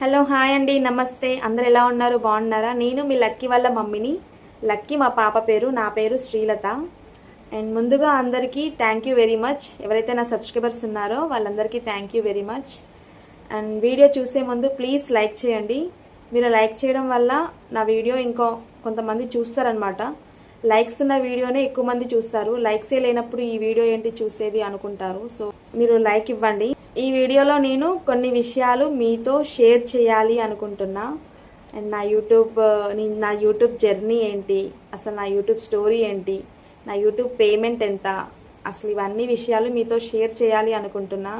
Hello hi అండి. నమస్తే. అందరు ఎలా ఉన్నారు? బాగున్నారా? నేను మీ లక్కీ వాళ్ళ మమ్మీని. లక్కీ మా పాప పేరు నా పేరు శ్రీలత. అండ్ ముందుగా అందరికీ థ్యాంక్ యూ వెరీ మచ్ ఎవరైతే నా సబ్స్క్రైబర్స్ ఉన్నారో వాళ్ళందరికీ thank you very much and video చూసే ముందు ప్లీజ్ లైక్ చేయండి. మీరు లైక్ చేయడం వల్ల నా వీడియో ఇంకో కొంతమంది చూస్తారనమాట లైక్స్ ఉన్న వీడియోనే ఎక్కువ మంది చూస్తారు. లైక్సే లేనప్పుడు ఈ వీడియో ఏంటి చూసేది అనుకుంటారు. సో మీరు లైక్ ఇవ్వండి. ఈ వీడియోలో నేను కొన్ని విషయాలు మీతో షేర్ చేయాలి అనుకుంటున్నా. అండ్ నా యూట్యూబ్ నా యూట్యూబ్ జర్నీ ఏంటి? అసలు నా యూట్యూబ్ స్టోరీ ఏంటి? నా యూట్యూబ్ పేమెంట్ ఎంత? అసలు ఇవన్నీ విషయాలు మీతో షేర్ చేయాలి అనుకుంటున్నా.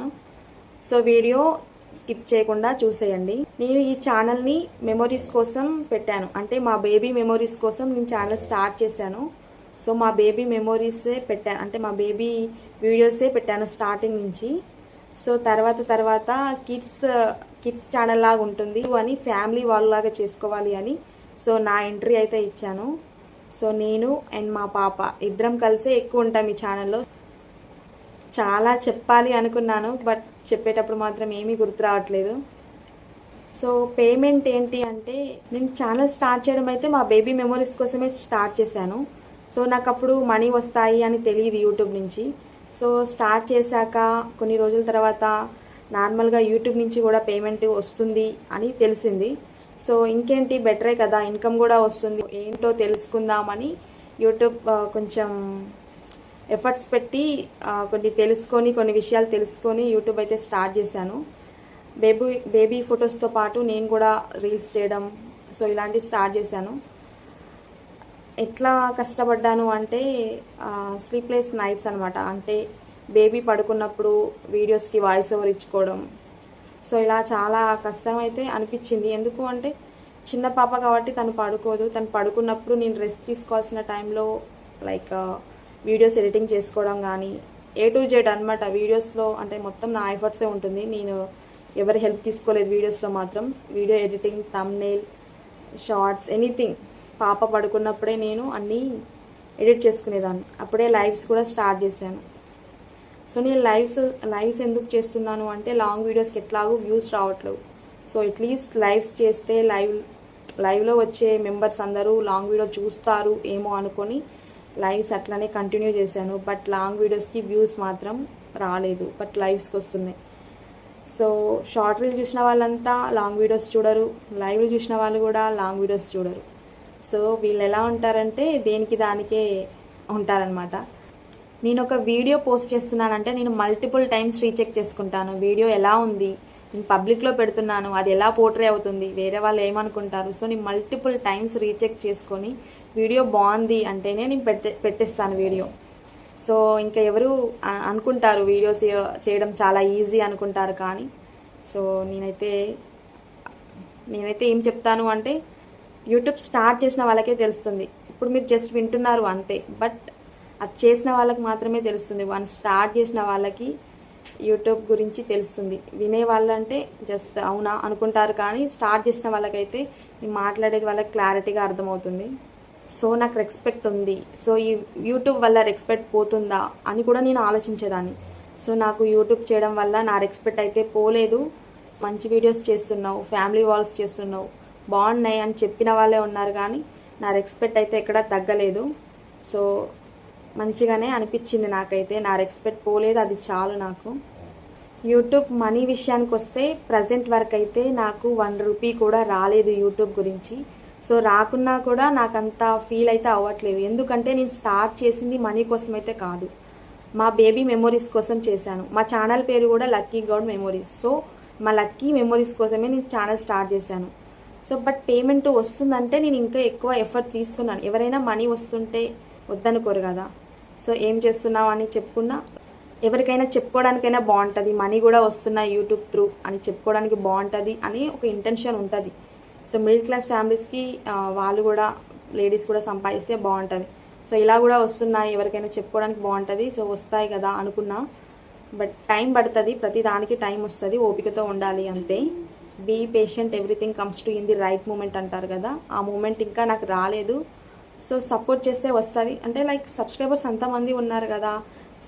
సో వీడియో స్కిప్ చేయకుండా చూసేయండి. నేను ఈ ఛానల్ని మెమొరీస్ కోసం పెట్టాను. అంటే మా బేబీ మెమొరీస్ కోసం నేను ఛానల్ స్టార్ట్ చేశాను. సో మా బేబీ మెమొరీసే పెట్టాను అంటే మా బేబీ వీడియోసే పెట్టాను స్టార్టింగ్ నుంచి. సో తర్వాత తర్వాత కిడ్స్ కిడ్స్ ఛానల్ లాగా ఉంటుంది అని ఫ్యామిలీ వాళ్ళలాగా చేసుకోవాలి అని. సో నా ఎంట్రీ అయితే ఇచ్చాను. సో నేను అండ్ మా పాప ఇద్దరం కలిసే ఎక్కువ ఉంటాం ఈ ఛానల్లో చాలా చెప్పాలి అనుకున్నాను బట్ చెప్పేటప్పుడు మాత్రం ఏమీ గుర్తు రావట్లేదు. సో పేమెంట్ ఏంటి అంటే నేను ఛానల్ స్టార్ట్ చేయడం అయితే మా బేబీ మెమొరీస్ కోసమే స్టార్ట్ చేశాను. సో నాకు అప్పుడు మనీ వస్తాయి అని తెలియదు యూట్యూబ్ నుంచి. సో స్టార్ట్ చేశాక కొన్ని రోజుల తర్వాత నార్మల్గా యూట్యూబ్ నుంచి కూడా పేమెంట్ వస్తుంది అని తెలిసింది. సో ఇంకేంటి? బెటరే కదా. ఇన్కమ్ కూడా వస్తుంది. ఏంటో తెలుసుకుందామని యూట్యూబ్ కొంచెం ఎఫర్ట్స్ పెట్టి కొన్ని తెలుసుకొని కొన్ని విషయాలు తెలుసుకొని యూట్యూబ్ అయితే స్టార్ట్ చేశాను. బేబీ బేబీ ఫొటోస్తో పాటు నేను కూడా రీల్స్ చేయడం సో ఇలాంటివి స్టార్ట్ చేశాను. ఎట్లా కష్టపడ్డాను అంటే స్లీప్లెస్ నైట్స్ అనమాట అంటే బేబీ పడుకున్నప్పుడు వీడియోస్కి వాయిస్ ఓవర్ ఇచ్చుకోవడం. సో ఇలా చాలా కష్టం అయితే అనిపించింది. ఎందుకు అంటే చిన్న పాప కాబట్టి తను పడుకోదు. తను పడుకున్నప్పుడు నేను రెస్ట్ తీసుకోవాల్సిన టైంలో లైక్ వీడియోస్ ఎడిటింగ్ చేసుకోవడం కానీ ఏ టు జెడ్ అనమాట వీడియోస్లో అంటే మొత్తం నా ఎఫర్ట్సే ఉంటుంది. నేను ఎవరి హెల్ప్ తీసుకోలేదు వీడియోస్లో మాత్రం. Video editing thumbnail shorts anything పాప పడుకున్నప్పుడే నేను అన్నీ ఎడిట్ చేసుకునేదాన్ని. అప్పుడే లైవ్స్ కూడా స్టార్ట్ చేశాను. సో నేను లైవ్స్ లైవ్స్ ఎందుకు చేస్తున్నాను అంటే లాంగ్ వీడియోస్కి ఎట్లాగూ వ్యూస్ రావట్లేవు. సో అట్లీస్ట్ లైవ్స్ చేస్తే లైవ్ లైవ్లో వచ్చే మెంబర్స్ అందరూ లాంగ్ వీడియో చూస్తారు ఏమో అనుకొని లైవ్స్ అట్లానే కంటిన్యూ చేశాను. బట్ లాంగ్ వీడియోస్కి వ్యూస్ మాత్రం రాలేదు. బట్ లైవ్స్కి వస్తున్నాయి. సో షార్ట్ రీల్ చూసిన వాళ్ళంతా లాంగ్ వీడియోస్ చూడరు. లైవ్ చూసిన వాళ్ళు కూడా లాంగ్ వీడియోస్ చూడరు. సో వీళ్ళు ఎలా ఉంటారంటే దేనికి దానికే ఉంటారనమాట నేను ఒక వీడియో పోస్ట్ చేస్తున్నానంటే నేను మల్టిపుల్ టైమ్స్ రీచెక్ చేసుకుంటాను. వీడియో ఎలా ఉంది? నేను పబ్లిక్లో పెడుతున్నాను. అది ఎలా పోర్ట్రే అవుతుంది? వేరే వాళ్ళు ఏమనుకుంటారు? సో నేను మల్టిపుల్ టైమ్స్ రీచెక్ చేసుకొని వీడియో బాగుంది అంటేనే నేను పెట్టే పెట్టేస్తాను వీడియో. సో ఇంకా ఎవరు అనుకుంటారు వీడియోస్ చేయడం చాలా ఈజీ అనుకుంటారు కానీ సో నేనైతే నేనైతే ఏం చెప్తాను అంటే యూట్యూబ్ స్టార్ట్ చేసిన వాళ్ళకే తెలుస్తుంది. ఇప్పుడు మీరు జస్ట్ వింటున్నారు అంతే. బట్ అది చేసిన వాళ్ళకి మాత్రమే తెలుస్తుంది. వన్ స్టార్ట్ చేసిన వాళ్ళకి యూట్యూబ్ గురించి తెలుస్తుంది. వినే వాళ్ళంటే జస్ట్ అవునా అనుకుంటారు కానీ స్టార్ట్ చేసిన వాళ్ళకైతే నేను మాట్లాడేది వాళ్ళకి క్లారిటీగా అర్థమవుతుంది. సో నాకు రెస్పెక్ట్ ఉంది. సో ఈ యూట్యూబ్ వల్ల రెస్పెక్ట్ పోతుందా అని కూడా నేను ఆలోచించేదాన్ని. సో నాకు యూట్యూబ్ చేయడం వల్ల నా రెస్పెక్ట్ అయితే పోలేదు. మంచి వీడియోస్ చేస్తున్నావు ఫ్యామిలీ వాల్స్ చేస్తున్నావు. బాగున్నాయి అని చెప్పిన వాళ్ళే ఉన్నారు కానీ నా రెస్పెక్ట్ అయితే ఎక్కడ తగ్గలేదు. సో మంచిగానే అనిపించింది నాకైతే. నా రెస్పెక్ట్ పోలేదు అది చాలు నాకు. యూట్యూబ్ మనీ విషయానికి వస్తే ప్రజెంట్ వరకు అయితే నాకు వన్ రూపీ కూడా రాలేదు యూట్యూబ్ గురించి. సో రాకున్నా కూడా నాకు అంత ఫీల్ అయితే అవ్వట్లేదు. ఎందుకంటే నేను స్టార్ట్ చేసింది మనీ కోసం అయితే కాదు. మా బేబీ మెమొరీస్ కోసం చేశాను. మా ఛానల్ పేరు కూడా లక్కీ గౌడ్ మెమొరీస్ సో మా లక్కీ మెమొరీస్ కోసమే నేను ఛానల్ స్టార్ట్ చేశాను. సో బట్ పేమెంట్ వస్తుందంటే నేను ఇంకా ఎక్కువ ఎఫర్ట్ తీసుకున్నాను. ఎవరైనా మనీ వస్తుంటే వద్దనుకోరు కదా. సో ఏం చేస్తున్నావు అని చెప్పుకున్నా ఎవరికైనా చెప్పుకోవడానికైనా బాగుంటుంది. మనీ కూడా వస్తున్నాయి యూట్యూబ్ త్రూ అని చెప్పుకోవడానికి బాగుంటుంది అని ఒక ఇంటెన్షన్ ఉంటుంది. సో మిడిల్ క్లాస్ ఫ్యామిలీస్కి వాళ్ళు కూడా లేడీస్ కూడా సంపాదిస్తే బాగుంటుంది. సో ఇలా కూడా వస్తున్నాయి ఎవరికైనా చెప్పుకోవడానికి బాగుంటుంది. సో వస్తాయి కదా అనుకున్నా. బట్ టైం పడుతుంది. ప్రతి దానికి టైం వస్తుంది. ఓపికతో ఉండాలి అంతే. Be patient everything comes to in the right moment అంటారు కదా ఆ మూమెంట్ ఇంకా నాకు రాలేదు. సో సపోర్ట్ చేస్తే వస్తుంది. అంటే లైక్ సబ్స్క్రైబర్స్ అంతమంది ఉన్నారు కదా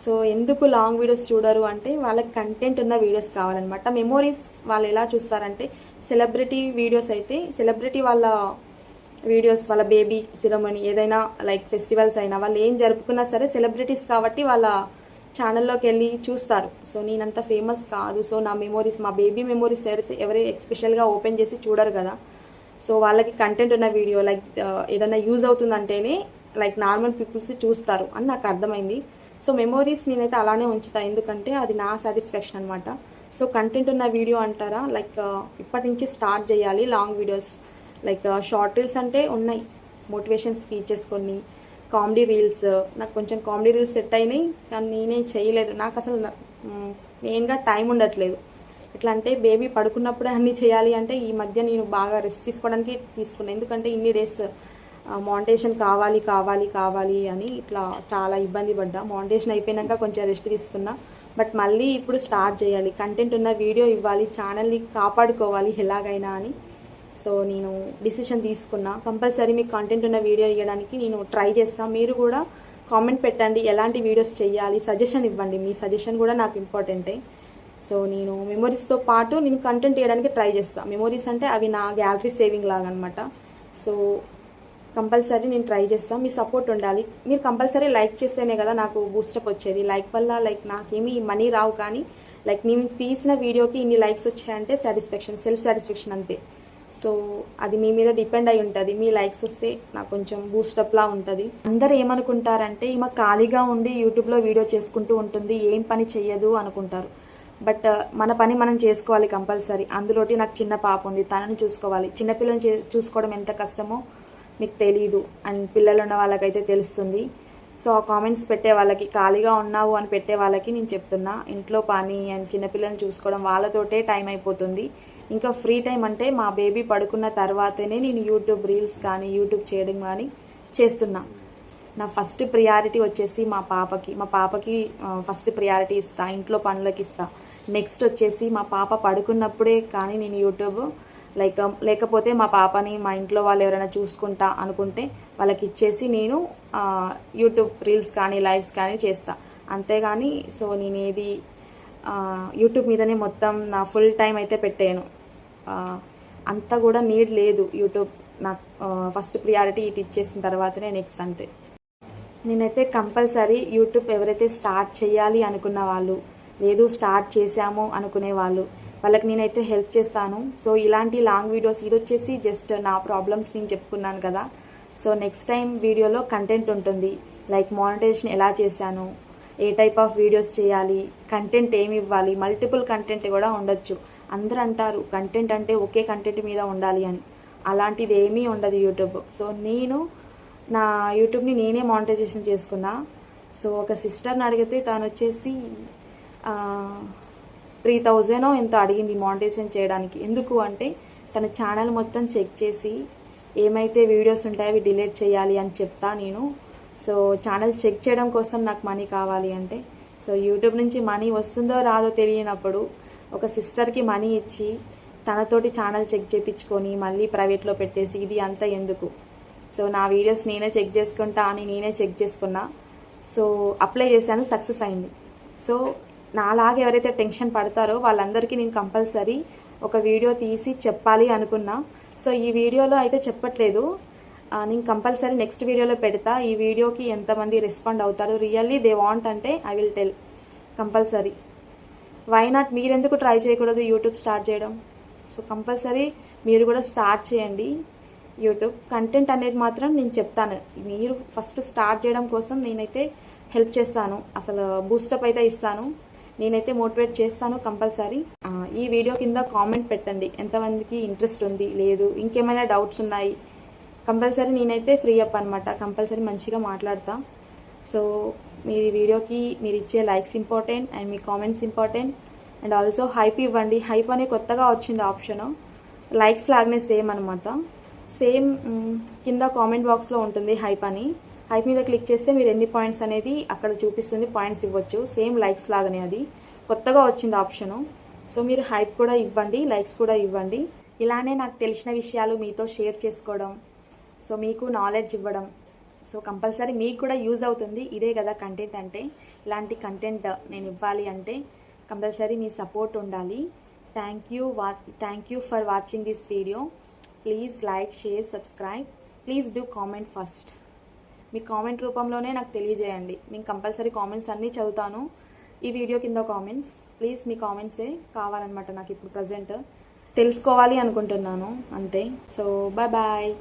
సో ఎందుకు లాంగ్ వీడియోస్ చూడరు అంటే వాళ్ళకి కంటెంట్ ఉన్న వీడియోస్ కావాలన్నమాట. మెమోరీస్ వాళ్ళు ఎలా చూస్తారంటే సెలబ్రిటీ వీడియోస్ అయితే సెలబ్రిటీ వాళ్ళ వీడియోస్ వాళ్ళ బేబీ సిరమనీ ఏదైనా లైక్ ఫెస్టివల్స్ అయినా వాళ్ళు ఏం జరుపుకున్నా సరే సెలబ్రిటీస్ కాబట్టి వాళ్ళ ఛానల్లోకి వెళ్ళి చూస్తారు. సో నేనంత ఫేమస్ కాదు. సో నా మెమోరీస్ మా బేబీ మెమోరీస్ అయితే ఎవరి ఎక్స్పెషల్గా ఓపెన్ చేసి చూడరు కదా. సో వాళ్ళకి కంటెంట్ ఉన్న వీడియో లైక్ ఏదైనా యూజ్ అవుతుందంటేనే లైక్ నార్మల్ పీపుల్స్ చూస్తారు అని నాకు అర్థమైంది. సో మెమోరీస్ నేనైతే అలానే ఉంచుతా. ఎందుకంటే అది నా సాటిస్ఫాక్షన్ అనమాట సో కంటెంట్ ఉన్న వీడియో అంటారా? లైక్ uh, ఇప్పటి నుంచి స్టార్ట్ చేయాలి. Long videos like short reels అంటే ఉన్నాయి. మోటివేషన్ స్పీచెస్ కొన్ని. కామెడీ రీల్స్ నాకు కొంచెం కామెడీ రీల్స్ సెట్ అయినాయి కానీ నేనే చేయలేదు. నాకు అసలు మెయిన్గా టైం ఉండట్లేదు. ఎట్లా అంటే బేబీ పడుకున్నప్పుడే అన్నీ చేయాలి అంటే ఈ మధ్య నేను బాగా రెస్ట్ తీసుకోవడానికి తీసుకున్నాను ఎందుకంటే ఇన్ని డేస్ మౌంటేషన్ కావాలి కావాలి కావాలి అని ఇట్లా చాలా ఇబ్బంది పడ్డా. మౌంటేషన్ అయిపోయినాక కొంచెం రెస్ట్ తీసుకున్నా. బట్ మళ్ళీ ఇప్పుడు స్టార్ట్ చేయాలి. కంటెంట్ ఉన్న వీడియో ఇవ్వాలి ఛానల్ని కాపాడుకోవాలి ఎలాగైనా అని. సో నేను డిసిషన్ తీసుకున్నా. కంపల్సరీ మీకు కంటెంట్ ఉన్న వీడియో ఇవ్వడానికి నేను ట్రై చేస్తాను మీరు కూడా కామెంట్ పెట్టండి. ఎలాంటి వీడియోస్ చేయాలి? సజెషన్ ఇవ్వండి. మీ సజెషన్ కూడా నాకు ఇంపార్టెంటే సో నేను మెమొరీస్తో పాటు నేను కంటెంట్ ఇవ్వడానికి ట్రై చేస్తాను మెమొరీస్ అంటే అవి నా గ్యాలరీ సేవింగ్ లాగా అనమాట సో కంపల్సరీ నేను ట్రై చేస్తాను మీ సపోర్ట్ ఉండాలి. మీరు కంపల్సరీ లైక్ చేస్తేనే కదా నాకు బూస్టప్ వచ్చేది. లైక్ వల్ల లైక్ నాకేమీ మనీ రావు కానీ లైక్ నేను తీసిన వీడియోకి ఇన్ని లైక్స్ వచ్చాయంటే సాటిస్ఫాక్షన్ సెల్ఫ్ సాటిస్ఫాక్షన్ అంతే. సో అది మీ మీద డిపెండ్ అయి ఉంటుంది. మీ లైక్స్ వస్తే నాకు కొంచెం బూస్టప్లా ఉంటుంది. అందరు ఏమనుకుంటారంటే ఈమె ఖాళీగా ఉండి యూట్యూబ్లో వీడియో చేసుకుంటూ ఉంటుంది ఏం పని చెయ్యదు అనుకుంటారు. బట్ uh, మన పని మనం చేసుకోవాలి కంపల్సరీ అందులోటి నాకు చిన్న పాప ఉంది. తనని చూసుకోవాలి. చిన్నపిల్లని చే చూసుకోవడం ఎంత కష్టమో మీకు తెలియదు అండ్ పిల్లలు ఉన్న వాళ్ళకైతే తెలుస్తుంది. సో ఆ కామెంట్స్ పెట్టే వాళ్ళకి ఖాళీగా ఉన్నావు అని పెట్టే వాళ్ళకి నేను చెప్తున్నా. ఇంట్లో పని అండ్ చిన్నపిల్లల్ని చూసుకోవడం వాళ్ళతోటే టైం అయిపోతుంది. ఇంకా ఫ్రీ టైం అంటే మా బేబీ పడుకున్న తర్వాతనే నేను యూట్యూబ్ రీల్స్ కానీ యూట్యూబ్ చేయడం కానీ చేస్తున్నా. నా ఫస్ట్ ప్రియారిటీ వచ్చేసి మా పాపకి. మా పాపకి ఫస్ట్ ప్రియారిటీ ఇస్తా. ఇంట్లో పనులకి ఇస్తా. నెక్స్ట్ వచ్చేసి మా పాప పడుకున్నప్పుడే కానీ నేను యూట్యూబ్ లైక్ లేకపోతే మా పాపని మా ఇంట్లో వాళ్ళు ఎవరైనా చూసుకుంటా అనుకుంటే వాళ్ళకి ఇచ్చేసి నేను యూట్యూబ్ రీల్స్ కానీ లైవ్స్ కానీ చేస్తా. అంతేగాని సో నేనేది యూట్యూబ్ మీదనే మొత్తం నా ఫుల్ టైం అయితే పెట్టాను అంత కూడా నీడ్ లేదు యూట్యూబ్ నాకు ఫస్ట్ ప్రియారిటీ ఇటు ఇచ్చేసిన తర్వాతనే నెక్స్ట్ అంతే. నేనైతే కంపల్సరీ యూట్యూబ్ ఎవరైతే స్టార్ట్ చేయాలి అనుకున్న వాళ్ళు లేదు స్టార్ట్ చేశాము అనుకునే వాళ్ళు వాళ్ళకి నేనైతే హెల్ప్ చేస్తాను. సో ఇలాంటి లాంగ్ వీడియోస్ ఇది వచ్చేసి జస్ట్ నా ప్రాబ్లమ్స్ నేను చెప్పుకున్నాను కదా. సో నెక్స్ట్ టైం వీడియోలో కంటెంట్ ఉంటుంది. లైక్ మానిటైజేషన్ ఎలా చేశాను ఏ టైప్ ఆఫ్ వీడియోస్ చేయాలి కంటెంట్ ఏమి ఇవ్వాలి మల్టిపుల్ కంటెంట్ కూడా ఉండొచ్చు. అందరూ అంటారు కంటెంట్ అంటే ఒకే కంటెంట్ మీద ఉండాలి అని. అలాంటిది ఏమీ ఉండదు యూట్యూబ్. సో నేను నా యూట్యూబ్ని నేనే మానిటైజేషన్ చేసుకున్నా. సో ఒక సిస్టర్ని అడిగితే తను వచ్చేసి త్రీ థౌజండ్ ఎంతో అడిగింది మానిటైజేషన్ చేయడానికి. ఎందుకు అంటే తన ఛానల్ మొత్తం చెక్ చేసి ఏమైతే వీడియోస్ ఉంటాయో అవి డిలీట్ చేయాలి అని చెప్తా నేను. సో ఛానల్ చెక్ చేయడం కోసం నాకు మనీ కావాలి అంటే సో యూట్యూబ్ నుంచి మనీ వస్తుందో రాదో తెలియనప్పుడు ఒక సిస్టర్కి మనీ ఇచ్చి తనతోటి ఛానల్ చెక్ చేయించుకొని మళ్ళీ ప్రైవేట్లో పెట్టేసి ఇది అంతా ఎందుకు? సో నా వీడియోస్ నేనే చెక్ చేసుకుంటా అని నేనే చెక్ చేసుకున్నా. సో అప్లై చేశాను సక్సెస్ అయింది. సో నాలాగా ఎవరైతే టెన్షన్ పడతారో వాళ్ళందరికీ నేను కంపల్సరీ ఒక వీడియో తీసి చెప్పాలి అనుకున్నా. సో ఈ వీడియోలో అయితే చెప్పట్లేదు. నేను కంపల్సరీ నెక్స్ట్ వీడియోలో పెడతా. ఈ వీడియోకి ఎంతమంది రెస్పాండ్ అవుతారు? రియల్లీ దే వాంట్ అంటే I will tell. Compulsory. Why not మీరెందుకు ట్రై చేయకూడదు యూట్యూబ్ స్టార్ట్ చేయడం? సో కంపల్సరీ మీరు కూడా స్టార్ట్ చేయండి యూట్యూబ్ కంటెంట్ అనేది మాత్రం నేను చెప్తాను. మీరు ఫస్ట్ స్టార్ట్ చేయడం కోసం నేనైతే హెల్ప్ చేస్తాను. అసలు బూస్టప్ అయితే ఇస్తాను. నేనైతే మోటివేట్ చేస్తాను కంపల్సరీ ఈ వీడియో కింద కామెంట్ పెట్టండి. ఎంతమందికి ఇంట్రెస్ట్ ఉంది లేదు ఇంకేమైనా డౌట్స్ ఉన్నాయి? కంపల్సరీ నేనైతే ఫ్రీ అప్ అనమాట కంపల్సరీ మంచిగా మాట్లాడతా. సో మీ వీడియోకి మీరు ఇచ్చే likes important and me comments important and also hype ఇవ్వండి. హైప్ అనే కొత్తగా వచ్చింది ఆప్షను లైక్స్ లాగానే సేమ్ అనమాట సేమ్ కింద కామెంట్ బాక్స్లో ఉంటుంది హైప్ అని. హైప్ మీద క్లిక్ చేస్తే మీరు ఎన్ని పాయింట్స్ అనేది అక్కడ చూపిస్తుంది. పాయింట్స్ ఇవ్వచ్చు. సేమ్ లైక్స్ లాగానే అది. కొత్తగా వచ్చింది ఆప్షను సో మీరు హైప్ కూడా ఇవ్వండి. లైక్స్ కూడా ఇవ్వండి. ఇలానే నాకు తెలిసిన విషయాలు మీతో షేర్ చేసుకోవడం. సో మీకు నాలెడ్జ్ ఇవ్వడం. సో కంపల్సరీ మీకు కూడా యూజ్ అవుతుంది. ఇదే కదా కంటెంట్ అంటే. ఇలాంటి కంటెంట్ నేను ఇవ్వాలి అంటే కంపల్సరీ మీ సపోర్ట్ ఉండాలి. థ్యాంక్ యూ వా thank you for watching this video please like share subscribe please do comment first me comment రూపంలోనే నాకు తెలియజేయండి. నేను కంపల్సరీ కామెంట్స్ అన్నీ చదువుతాను. ఈ వీడియో కింద కామెంట్స్ ప్లీజ్ మీ కామెంట్సే కావాలన్నమాట నాకు ఇప్పుడు ప్రజెంట్ తెలుసుకోవాలి అనుకుంటున్నాను. అంతే. So bye bye